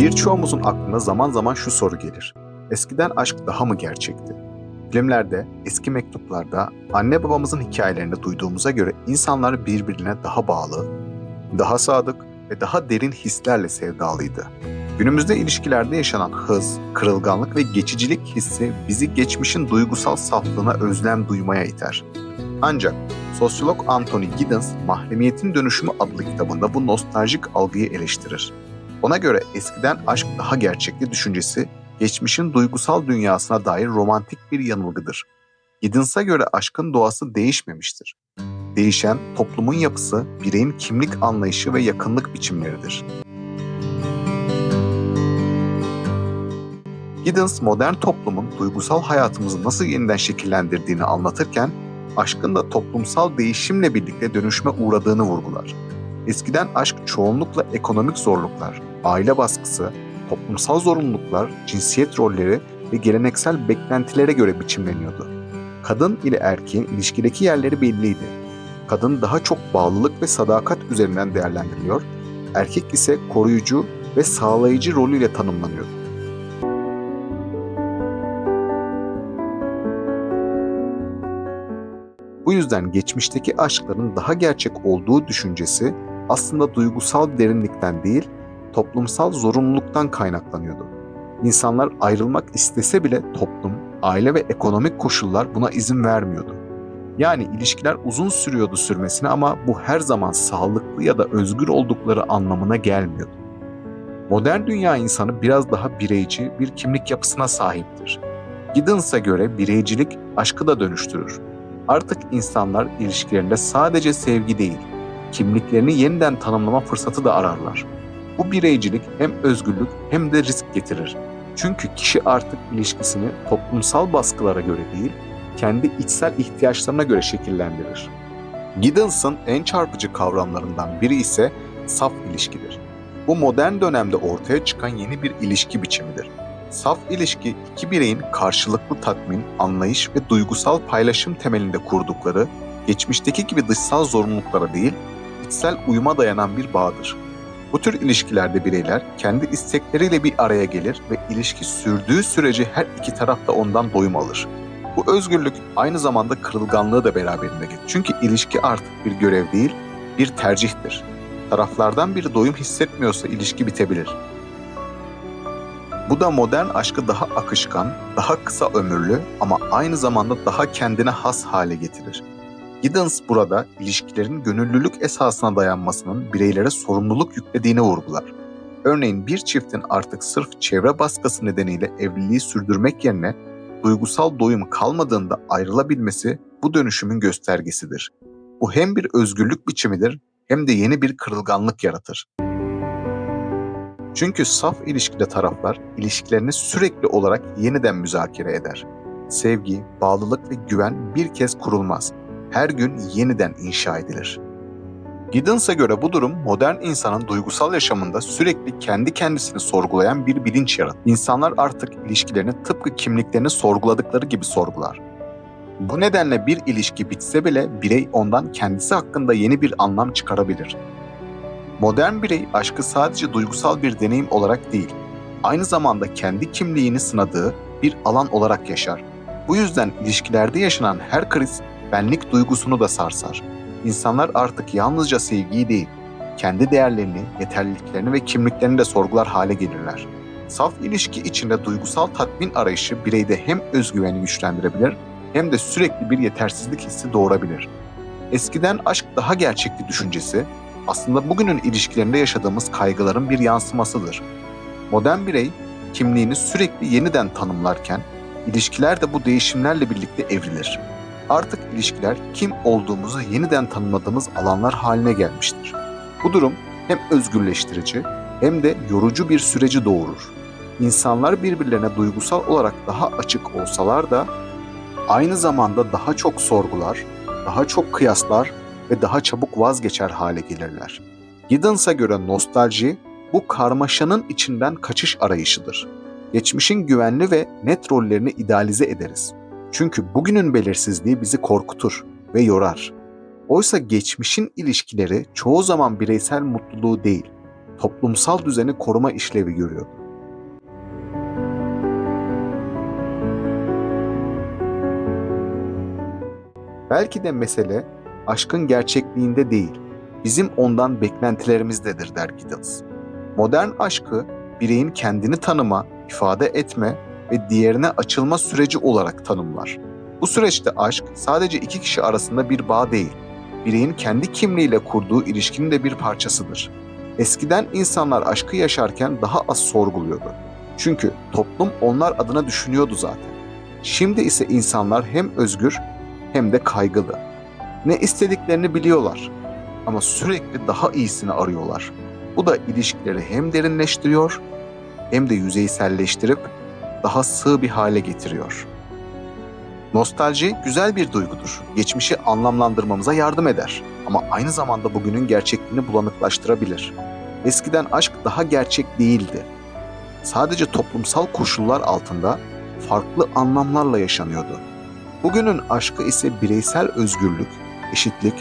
Birçoğumuzun aklına zaman zaman şu soru gelir. Eskiden aşk daha mı gerçekti? Filmlerde, eski mektuplarda, anne babamızın hikayelerinde duyduğumuza göre insanlar birbirine daha bağlı, daha sadık ve daha derin hislerle sevdalıydı. Günümüzde ilişkilerde yaşanan hız, kırılganlık ve geçicilik hissi bizi geçmişin duygusal saflığına özlem duymaya iter. Ancak sosyolog Anthony Giddens, Mahremiyetin Dönüşümü adlı kitabında bu nostaljik algıyı eleştirir. Ona göre eskiden aşk daha gerçekli düşüncesi, geçmişin duygusal dünyasına dair romantik bir yanılgıdır. Giddens'a göre aşkın doğası değişmemiştir. Değişen toplumun yapısı, bireyin kimlik anlayışı ve yakınlık biçimleridir. Giddens modern toplumun duygusal hayatımızı nasıl yeniden şekillendirdiğini anlatırken aşkın da toplumsal değişimle birlikte dönüşme uğradığını vurgular. Eskiden aşk çoğunlukla ekonomik zorluklar, aile baskısı, toplumsal zorunluluklar, cinsiyet rolleri ve geleneksel beklentilere göre biçimleniyordu. Kadın ile erkeğin ilişkideki yerleri belliydi. Kadın daha çok bağlılık ve sadakat üzerinden değerlendiriliyor, erkek ise koruyucu ve sağlayıcı rolüyle tanımlanıyordu. Bu yüzden geçmişteki aşkların daha gerçek olduğu düşüncesi aslında duygusal derinlikten değil, toplumsal zorunluluktan kaynaklanıyordu. İnsanlar ayrılmak istese bile toplum, aile ve ekonomik koşullar buna izin vermiyordu. Yani ilişkiler uzun sürüyordu sürmesine ama bu her zaman sağlıklı ya da özgür oldukları anlamına gelmiyordu. Modern dünya insanı biraz daha bireyci bir kimlik yapısına sahiptir. Giddens'a göre bireycilik aşkı da dönüştürür. Artık insanlar ilişkilerinde sadece sevgi değil, kimliklerini yeniden tanımlama fırsatı da ararlar. Bu bireycilik hem özgürlük hem de risk getirir. Çünkü kişi artık ilişkisini toplumsal baskılara göre değil, kendi içsel ihtiyaçlarına göre şekillendirir. Giddens'ın en çarpıcı kavramlarından biri ise saf ilişkidir. Bu modern dönemde ortaya çıkan yeni bir ilişki biçimidir. Saf ilişki iki bireyin karşılıklı tatmin, anlayış ve duygusal paylaşım temelinde kurdukları, geçmişteki gibi dışsal zorunluluklara değil, içsel uyuma dayanan bir bağdır. Bu tür ilişkilerde bireyler kendi istekleriyle bir araya gelir ve ilişki sürdüğü sürece her iki taraf da ondan doyum alır. Bu özgürlük aynı zamanda kırılganlığı da beraberinde getirir. Çünkü ilişki artık bir görev değil, bir tercihtir. Taraflardan biri doyum hissetmiyorsa ilişki bitebilir. Bu da modern aşkı daha akışkan, daha kısa ömürlü ama aynı zamanda daha kendine has hale getirir. Giddens burada ilişkilerin gönüllülük esasına dayanmasının bireylere sorumluluk yüklediğini vurgular. Örneğin bir çiftin artık sırf çevre baskısı nedeniyle evliliği sürdürmek yerine duygusal doyum kalmadığında ayrılabilmesi bu dönüşümün göstergesidir. Bu hem bir özgürlük biçimidir hem de yeni bir kırılganlık yaratır. Çünkü saf ilişkide taraflar ilişkilerini sürekli olarak yeniden müzakere eder. Sevgi, bağlılık ve güven bir kez kurulmaz. Her gün yeniden inşa edilir. Giddens'a göre bu durum modern insanın duygusal yaşamında sürekli kendi kendisini sorgulayan bir bilinç yaratır. İnsanlar artık ilişkilerini tıpkı kimliklerini sorguladıkları gibi sorgular. Bu nedenle bir ilişki bitse bile birey ondan kendisi hakkında yeni bir anlam çıkarabilir. Modern birey aşkı sadece duygusal bir deneyim olarak değil, aynı zamanda kendi kimliğini sınadığı bir alan olarak yaşar. Bu yüzden ilişkilerde yaşanan her kriz benlik duygusunu da sarsar. İnsanlar artık yalnızca sevgiyi değil, kendi değerlerini, yeterliliklerini ve kimliklerini de sorgular hale gelirler. Saf ilişki içinde duygusal tatmin arayışı bireyde hem özgüveni güçlendirebilir hem de sürekli bir yetersizlik hissi doğurabilir. Eskiden aşk daha gerçekli düşüncesi aslında bugünün ilişkilerinde yaşadığımız kaygıların bir yansımasıdır. Modern birey kimliğini sürekli yeniden tanımlarken ilişkiler de bu değişimlerle birlikte evrilir. Artık ilişkiler kim olduğumuzu yeniden tanımladığımız alanlar haline gelmiştir. Bu durum hem özgürleştirici hem de yorucu bir süreci doğurur. İnsanlar birbirlerine duygusal olarak daha açık olsalar da aynı zamanda daha çok sorgular, daha çok kıyaslar ve daha çabuk vazgeçer hale gelirler. Giddens'a göre nostalji bu karmaşanın içinden kaçış arayışıdır. Geçmişin güvenli ve net rollerini idealize ederiz. Çünkü bugünün belirsizliği bizi korkutur ve yorar. Oysa geçmişin ilişkileri çoğu zaman bireysel mutluluğu değil, toplumsal düzeni koruma işlevi görüyordu. Belki de mesele aşkın gerçekliğinde değil, bizim ondan beklentilerimizdedir der Giddens. Modern aşkı bireyin kendini tanıma, ifade etme ve diğerine açılma süreci olarak tanımlar. Bu süreçte aşk sadece iki kişi arasında bir bağ değil, bireyin kendi kimliğiyle kurduğu ilişkinin de bir parçasıdır. Eskiden insanlar aşkı yaşarken daha az sorguluyordu. Çünkü toplum onlar adına düşünüyordu zaten. Şimdi ise insanlar hem özgür hem de kaygılı. Ne istediklerini biliyorlar ama sürekli daha iyisini arıyorlar. Bu da ilişkileri hem derinleştiriyor hem de yüzeyselleştirip daha sığ bir hale getiriyor. Nostalji güzel bir duygudur. Geçmişi anlamlandırmamıza yardım eder ama aynı zamanda bugünün gerçekliğini bulanıklaştırabilir. Eskiden aşk daha gerçek değildi. Sadece toplumsal koşullar altında farklı anlamlarla yaşanıyordu. Bugünün aşkı ise bireysel özgürlük, eşitlik,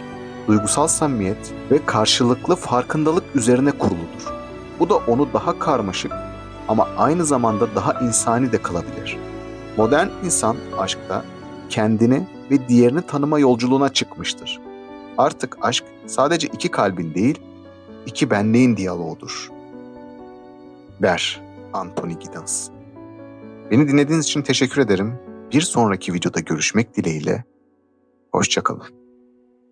duygusal samimiyet ve karşılıklı farkındalık üzerine kuruludur. Bu da onu daha karmaşık ama aynı zamanda daha insani de kılabilir. Modern insan aşkta kendini ve diğerini tanıma yolculuğuna çıkmıştır. Artık aşk sadece iki kalbin değil, iki benliğin diyaloğudur. Der Anthony Giddens. Beni dinlediğiniz için teşekkür ederim. Bir sonraki videoda görüşmek dileğiyle. Hoşçakalın.